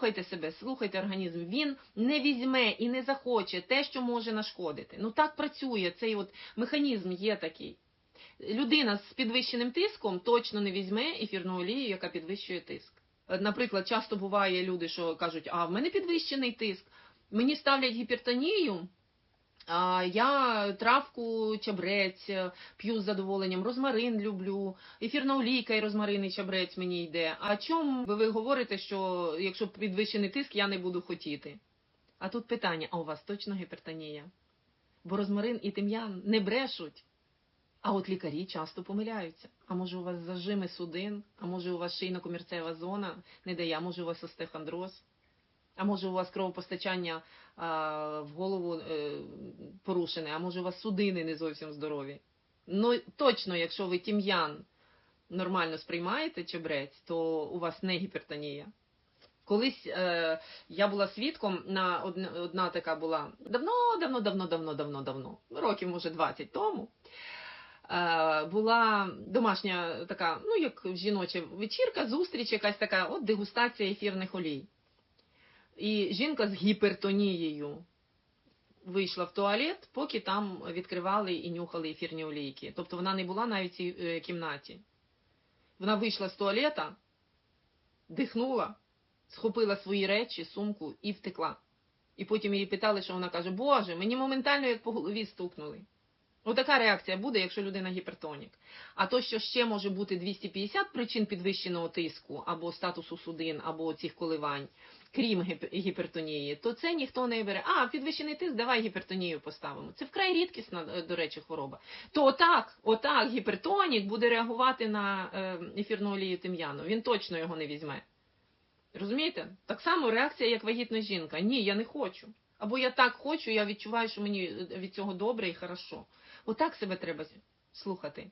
Слухайте себе, слухайте організм. Він не візьме і не захоче те, що може нашкодити. Ну так працює. Цей от механізм є такий. Людина з підвищеним тиском точно не візьме ефірну олію, яка підвищує тиск. Е, Наприклад, часто буває люди, що кажуть, а в мене підвищений тиск, мені ставлять гіпертонію, я травку, чабрець е, п'ю з задоволенням, розмарин люблю, ефірна олійка і розмарин і чабрець мені йде. А чому ви говорите, що якщо підвищений тиск, я не буду хотіти? А тут питання: а у вас точно гіпертонія? Бо розмарин і тим'ян не брешуть. А от лікарі часто помиляються. А може у вас зажими судин, а може у вас шийно-комірцева зона не дає, а може у вас остеохондроз, а може у вас кровопостачання а, в голову е, порушене, а може у вас судини не зовсім здорові. Ну точно, якщо ви тім'ян нормально сприймаєте чебрець, то у вас не гіпертонія. Колись е, я була свідком на одна, одна така була давно, давно, давно, давно, давно, давно, років може 20 тому. Е, була домашня така, ну як жіноча вечірка, зустріч, якась така, от дегустація ефірних олій. І жінка з гіпертонією вийшла в туалет, поки там відкривали і нюхали ефірні олійки. Тобто вона не була навіть в цій е, кімнаті. Вона вийшла з туалета, дихнула, схопила свої речі, сумку і втекла. І потім її питали, що вона каже: Боже, мені моментально як по голові стукнули. Отака реакція буде, якщо людина гіпертонік. А то, що ще може бути 250 причин підвищеного тиску, або статусу судин, або цих коливань, крім гіпертонії, то це ніхто не бере. А, підвищений тиск, давай гіпертонію поставимо. Це вкрай рідкісна, е, до речі, хвороба. То отак, отак гіпертонік буде реагувати на е, ефірну олію тим'яну. Він точно його не візьме. Розумієте? Так само реакція, як вагітна жінка. Ні, я не хочу. Або я так хочу, я відчуваю, що мені від цього добре і хорошо. Отак себе треба слухати.